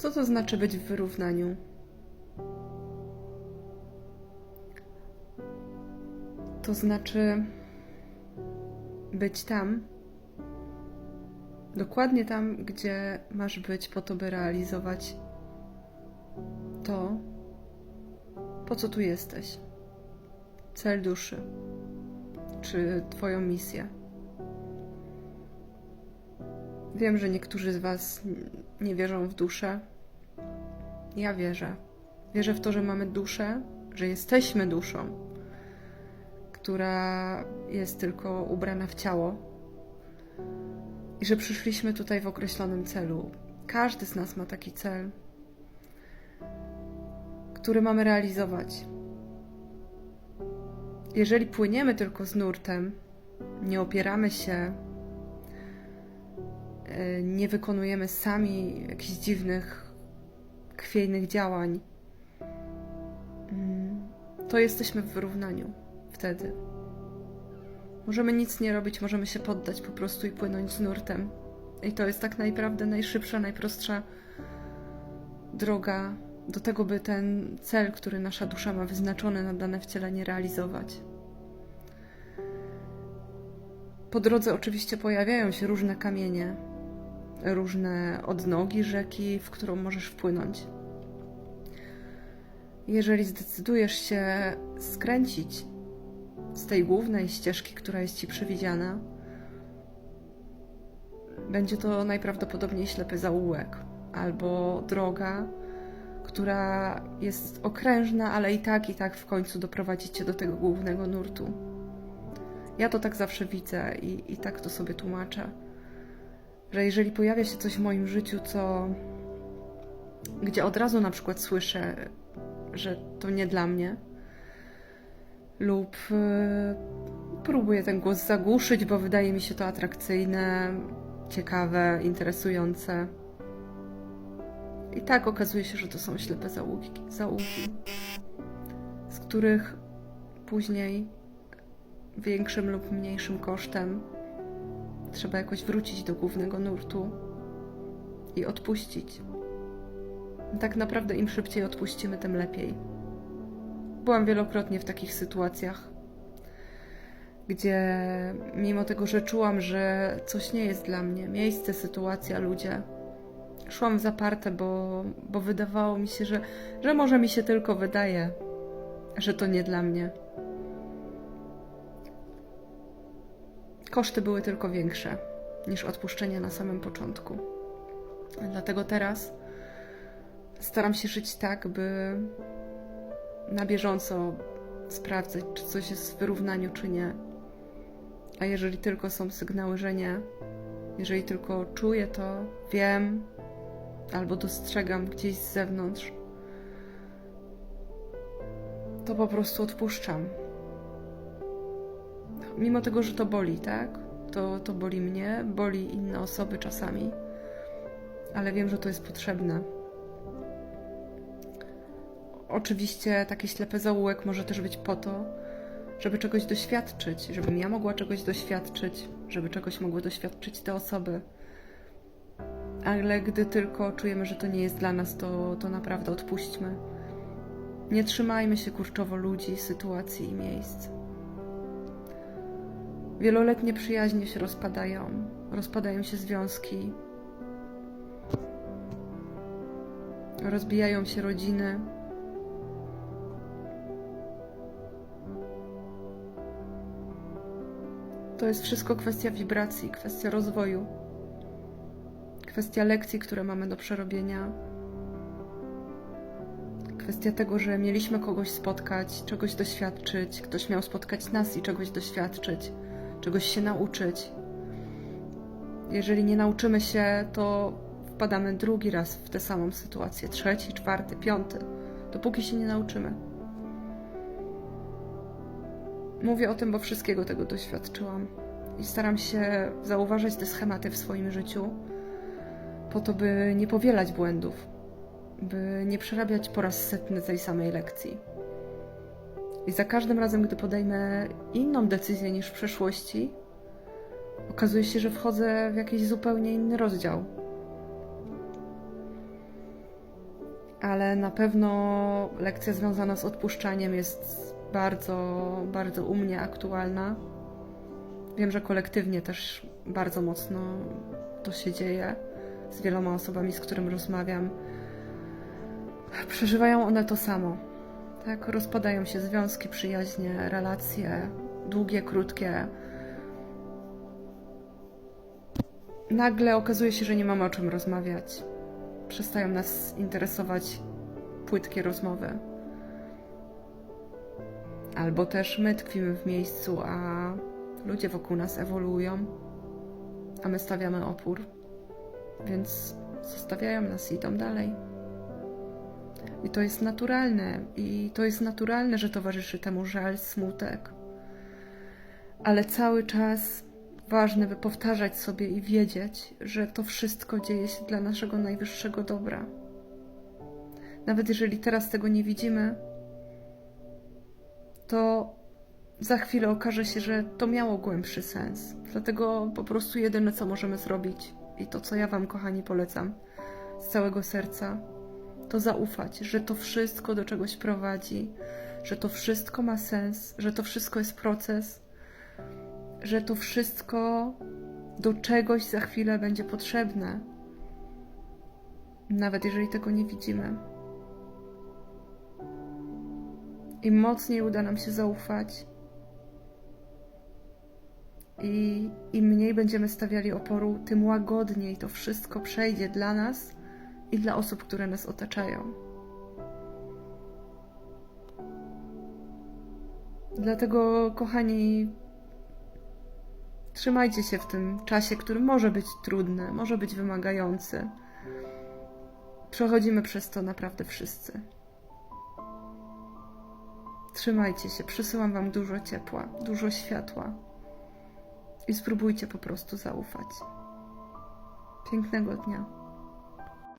Co to znaczy być w wyrównaniu? To znaczy być tam, dokładnie tam, gdzie masz być po to, by realizować to, po co tu jesteś. Cel duszy, czy Twoją misję. Wiem, że niektórzy z Was nie wierzą w duszę. Ja wierzę. Wierzę w to, że mamy duszę, że jesteśmy duszą, która jest tylko ubrana w ciało i że przyszliśmy tutaj w określonym celu. Każdy z nas ma taki cel, który mamy realizować. Jeżeli płyniemy tylko z nurtem, nie opieramy się nie wykonujemy sami jakichś dziwnych, chwiejnych działań, mm, to jesteśmy w wyrównaniu wtedy. Możemy nic nie robić, możemy się poddać po prostu i płynąć z nurtem. I to jest tak naprawdę najszybsza, najprostsza droga do tego, by ten cel, który nasza dusza ma wyznaczony na dane wcielenie, realizować. Po drodze oczywiście pojawiają się różne kamienie, różne odnogi rzeki, w którą możesz wpłynąć. Jeżeli zdecydujesz się skręcić z tej głównej ścieżki, która jest ci przewidziana, będzie to najprawdopodobniej ślepy zaułek albo droga, która jest okrężna, ale i tak, i tak w końcu doprowadzi cię do tego głównego nurtu. Ja to tak zawsze widzę i, i tak to sobie tłumaczę że jeżeli pojawia się coś w moim życiu, co gdzie od razu na przykład słyszę, że to nie dla mnie, lub yy, próbuję ten głos zagłuszyć, bo wydaje mi się to atrakcyjne, ciekawe, interesujące. I tak okazuje się, że to są ślepe zaułki, zaułki z których później większym lub mniejszym kosztem Trzeba jakoś wrócić do głównego nurtu i odpuścić. Tak naprawdę im szybciej odpuścimy, tym lepiej. Byłam wielokrotnie w takich sytuacjach, gdzie mimo tego, że czułam, że coś nie jest dla mnie, miejsce, sytuacja, ludzie, szłam w zaparte, bo, bo wydawało mi się, że, że może mi się tylko wydaje, że to nie dla mnie. Koszty były tylko większe niż odpuszczenie na samym początku. Dlatego teraz staram się żyć tak, by na bieżąco sprawdzać, czy coś jest w wyrównaniu, czy nie. A jeżeli tylko są sygnały, że nie, jeżeli tylko czuję to, wiem albo dostrzegam gdzieś z zewnątrz, to po prostu odpuszczam mimo tego, że to boli, tak? To, to boli mnie, boli inne osoby czasami, ale wiem, że to jest potrzebne. Oczywiście taki ślepy zaułek może też być po to, żeby czegoś doświadczyć, żebym ja mogła czegoś doświadczyć, żeby czegoś mogły doświadczyć te osoby. Ale gdy tylko czujemy, że to nie jest dla nas, to, to naprawdę odpuśćmy. Nie trzymajmy się kurczowo ludzi, sytuacji i miejsc. Wieloletnie przyjaźnie się rozpadają, rozpadają się związki, rozbijają się rodziny. To jest wszystko kwestia wibracji, kwestia rozwoju, kwestia lekcji, które mamy do przerobienia, kwestia tego, że mieliśmy kogoś spotkać, czegoś doświadczyć, ktoś miał spotkać nas i czegoś doświadczyć czegoś się nauczyć. Jeżeli nie nauczymy się, to wpadamy drugi raz w tę samą sytuację, trzeci, czwarty, piąty, dopóki się nie nauczymy. Mówię o tym, bo wszystkiego tego doświadczyłam i staram się zauważać te schematy w swoim życiu, po to, by nie powielać błędów, by nie przerabiać po raz setny tej samej lekcji. I za każdym razem, gdy podejmę inną decyzję niż w przeszłości, okazuje się, że wchodzę w jakiś zupełnie inny rozdział. ale na pewno lekcja związana z odpuszczaniem jest bardzo, bardzo u mnie aktualna. Wiem, że kolektywnie też bardzo mocno to się dzieje z wieloma osobami, z którymi rozmawiam. Przeżywają one to samo. Tak, rozpadają się związki, przyjaźnie, relacje, długie, krótkie. Nagle okazuje się, że nie mamy o czym rozmawiać. Przestają nas interesować płytkie rozmowy. Albo też my tkwimy w miejscu, a ludzie wokół nas ewoluują, a my stawiamy opór, więc zostawiają nas i idą dalej. I to jest naturalne, i to jest naturalne, że towarzyszy temu żal, smutek. Ale cały czas ważne, by powtarzać sobie i wiedzieć, że to wszystko dzieje się dla naszego najwyższego dobra. Nawet jeżeli teraz tego nie widzimy, to za chwilę okaże się, że to miało głębszy sens. Dlatego po prostu jedyne, co możemy zrobić, i to, co ja Wam, kochani, polecam z całego serca, to zaufać, że to wszystko do czegoś prowadzi, że to wszystko ma sens, że to wszystko jest proces, że to wszystko do czegoś za chwilę będzie potrzebne, nawet jeżeli tego nie widzimy. Im mocniej uda nam się zaufać, i im mniej będziemy stawiali oporu, tym łagodniej to wszystko przejdzie dla nas i dla osób, które nas otaczają. Dlatego, kochani, trzymajcie się w tym czasie, który może być trudny, może być wymagający. Przechodzimy przez to naprawdę wszyscy. Trzymajcie się, przysyłam Wam dużo ciepła, dużo światła i spróbujcie po prostu zaufać. Pięknego dnia.